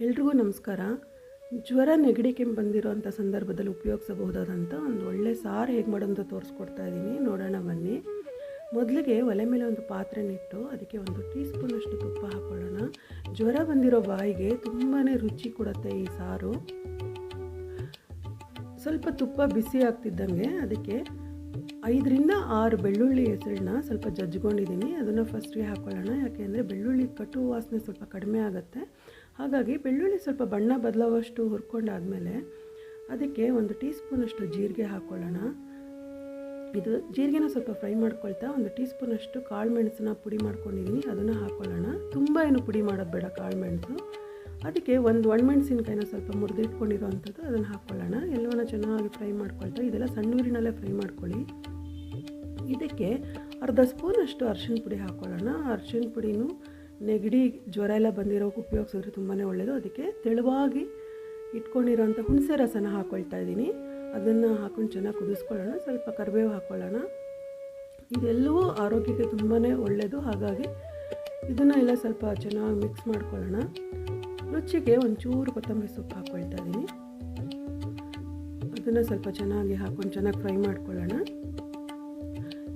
ಎಲ್ರಿಗೂ ನಮಸ್ಕಾರ. ಜ್ವರ ನೆಗಡಿ ಕೆಮ್ಮು ಬಂದಿರೋಂಥ ಸಂದರ್ಭದಲ್ಲಿ ಉಪಯೋಗಿಸಬಹುದಾದಂಥ ಒಂದು ಒಳ್ಳೆ ಸಾರು ಹೇಗೆ ಮಾಡೋದು ತೋರಿಸ್ಕೊಡ್ತಾ ಇದ್ದೀನಿ. ನೋಡೋಣ ಬನ್ನಿ. ಮೊದಲಿಗೆ ಒಲೆ ಮೇಲೆ ಒಂದು ಪಾತ್ರೆನಿಟ್ಟು ಅದಕ್ಕೆ ಒಂದು ಟೀ ಸ್ಪೂನಷ್ಟು ತುಪ್ಪ ಹಾಕ್ಕೊಳ್ಳೋಣ ಜ್ವರ ಬಂದಿರೋ ಬಾಯಿಗೆ ತುಂಬಾ ರುಚಿ ಕೊಡುತ್ತೆ ಈ ಸಾರು. ಸ್ವಲ್ಪ ತುಪ್ಪ ಬಿಸಿ ಆಗ್ತಿದ್ದಂಗೆ ಅದಕ್ಕೆ ಐದರಿಂದ ಆರು ಬೆಳ್ಳುಳ್ಳಿ ಹೆಸರನ್ನ ಸ್ವಲ್ಪ ಜಜ್ಕೊಂಡಿದ್ದೀನಿ ಅದನ್ನು ಫಸ್ಟ್ಗೆ ಹಾಕ್ಕೊಳ್ಳೋಣ ಯಾಕೆಂದರೆ ಬೆಳ್ಳುಳ್ಳಿ ಕಟು ವಾಸನೆ ಸ್ವಲ್ಪ ಕಡಿಮೆ ಆಗುತ್ತೆ. ಹಾಗಾಗಿ ಬೆಳ್ಳುಳ್ಳಿ ಸ್ವಲ್ಪ ಬಣ್ಣ ಬದಲಾವಷ್ಟು ಹುರ್ಕೊಂಡಾದಮೇಲೆ ಅದಕ್ಕೆ ಒಂದು ಟೀ ಸ್ಪೂನಷ್ಟು ಜೀರಿಗೆ ಹಾಕ್ಕೊಳ್ಳೋಣ ಇದು ಜೀರಿಗೆನ ಸ್ವಲ್ಪ ಫ್ರೈ ಮಾಡ್ಕೊಳ್ತಾ ಒಂದು ಟೀ ಸ್ಪೂನಷ್ಟು ಕಾಳು ಮೆಣಸನ್ನ ಪುಡಿ ಮಾಡ್ಕೊಂಡಿದ್ದೀನಿ, ಅದನ್ನು ಹಾಕ್ಕೊಳ್ಳೋಣ ತುಂಬ ಏನು ಪುಡಿ ಮಾಡೋದು ಬೇಡ ಕಾಳು ಮೆಣಸು ಅದಕ್ಕೆ ಒಂದು ಒಣಮೆಣಸಿನ್ಕಾಯಿನ ಸ್ವಲ್ಪ ಮುರಿದಿಟ್ಕೊಂಡಿರೋ ಅಂಥದ್ದು ಅದನ್ನು ಹಾಕ್ಕೊಳ್ಳೋಣ ಎಲ್ಲವನ್ನ ಚೆನ್ನಾಗಿ ಫ್ರೈ ಮಾಡ್ಕೊಳ್ತಾ, ಇದೆಲ್ಲ ಸಣ್ಣೂರಿನಲ್ಲೇ ಫ್ರೈ ಮಾಡ್ಕೊಳ್ಳಿ. ಇದಕ್ಕೆ ಅರ್ಧ ಸ್ಪೂನಷ್ಟು ಅರ್ಶಿಣ ಪುಡಿ ಹಾಕ್ಕೊಳ್ಳೋಣ ಅರ್ಶಿಣ ಪುಡಿನೂ ನೆಗಡಿ ಜ್ವರ ಎಲ್ಲ ಬಂದಿರೋಕೆ ಉಪಯೋಗಿಸಿದ್ರೆ ತುಂಬಾ ಒಳ್ಳೆಯದು ಅದಕ್ಕೆ ತೆಳುವಾಗಿ ಇಟ್ಕೊಂಡಿರೋಂಥ ಹುಣಸೆ ರಸನ ಹಾಕ್ಕೊಳ್ತಾ ಇದ್ದೀನಿ. ಅದನ್ನು ಹಾಕೊಂಡು ಚೆನ್ನಾಗಿ ಕುದಿಸ್ಕೊಳ್ಳೋಣ. ಸ್ವಲ್ಪ ಕರಿಬೇವು ಹಾಕ್ಕೊಳ್ಳೋಣ ಇದೆಲ್ಲವೂ ಆರೋಗ್ಯಕ್ಕೆ ತುಂಬಾ ಒಳ್ಳೆಯದು ಹಾಗಾಗಿ ಇದನ್ನು ಎಲ್ಲ ಸ್ವಲ್ಪ ಚೆನ್ನಾಗಿ ಮಿಕ್ಸ್ ಮಾಡ್ಕೊಳ್ಳೋಣ. ರುಚಿಗೆ ಒಂಚೂರು ಕೊತ್ತಂಬರಿ ಸೊಪ್ಪು ಹಾಕ್ಕೊಳ್ತಾ ಇದ್ದೀನಿ. ಅದನ್ನು ಸ್ವಲ್ಪ ಚೆನ್ನಾಗಿ ಹಾಕ್ಕೊಂಡು ಚೆನ್ನಾಗಿ ಫ್ರೈ ಮಾಡ್ಕೊಳ್ಳೋಣ.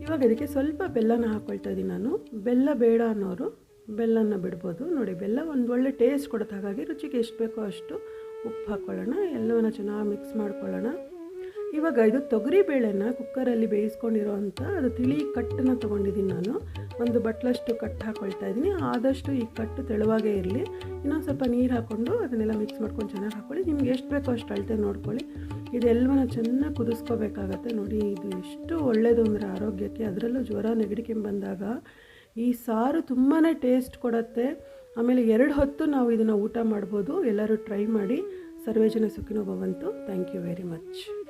ಇವಾಗ ಅದಕ್ಕೆ ಸ್ವಲ್ಪ ಬೆಲ್ಲನ ಹಾಕ್ಕೊಳ್ತಾ ಇದ್ದೀನಿ ನಾನು. ಬೆಲ್ಲ ಬೇಡ ಅನ್ನೋರು ಬೆಲ್ಲನ ಬಿಡ್ಬೋದು. ನೋಡಿ, ಬೆಲ್ಲ ಒಂದು ಒಳ್ಳೆ ಟೇಸ್ಟ್ ಕೊಡುತ್ತೆ. ಹಾಗಾಗಿ ರುಚಿಗೆ ಎಷ್ಟು ಬೇಕೋ ಅಷ್ಟು ಉಪ್ಪು ಹಾಕ್ಕೊಳ್ಳೋಣ ಎಲ್ಲವನ್ನ ಚೆನ್ನಾಗಿ ಮಿಕ್ಸ್ ಮಾಡ್ಕೊಳ್ಳೋಣ. ಇವಾಗ ಇದು ತೊಗರಿ ಬೇಳೆನ ಕುಕ್ಕರಲ್ಲಿ ಬೇಯಿಸ್ಕೊಂಡಿರೋ ಅಂಥ ಅದು ತಿಳಿ ಕಟ್ಟನ್ನ ತೊಗೊಂಡಿದ್ದೀನಿ ನಾನು. ಒಂದು ಬಟ್ಲಷ್ಟು ಕಟ್ ಹಾಕ್ಕೊಳ್ತಾ ಇದ್ದೀನಿ ಆದಷ್ಟು ಈ ಕಟ್ಟು ತೆಳುವಾಗೇ ಇರಲಿ. ಇನ್ನೊಂದು ಸ್ವಲ್ಪ ನೀರು ಹಾಕ್ಕೊಂಡು ಅದನ್ನೆಲ್ಲ ಮಿಕ್ಸ್ ಮಾಡ್ಕೊಂಡು ಚೆನ್ನಾಗಿ ಹಾಕ್ಕೊಳ್ಳಿ ನಿಮ್ಗೆ ಎಷ್ಟು ಬೇಕೋ ಅಷ್ಟು ಅಳತೆ ನೋಡ್ಕೊಳ್ಳಿ. ಇದೆಲ್ಲವನ್ನ ಚೆನ್ನಾಗಿ ಕುದಿಸ್ಕೋಬೇಕಾಗತ್ತೆ. ನೋಡಿ, ಇದು ಎಷ್ಟು ಒಳ್ಳೆಯದು ಅಂದರೆ ಆರೋಗ್ಯಕ್ಕೆ. ಅದರಲ್ಲೂ ಜ್ವರ, ನೆಗಡಿ ಕೆಮ್ಮು ಬಂದಾಗ ಈ ಸಾರು ತುಂಬಾ ಟೇಸ್ಟ್ ಕೊಡುತ್ತೆ. ಆಮೇಲೆ ಎರಡು ಹೊತ್ತು ನಾವು ಇದನ್ನು ಊಟ ಮಾಡ್ಬೋದು. ಎಲ್ಲರೂ ಟ್ರೈ ಮಾಡಿ. ಸರ್ವೇಜನ ಸುಖಿನೋ ಭವಂತು ಥ್ಯಾಂಕ್ ಯು ವೆರಿ ಮಚ್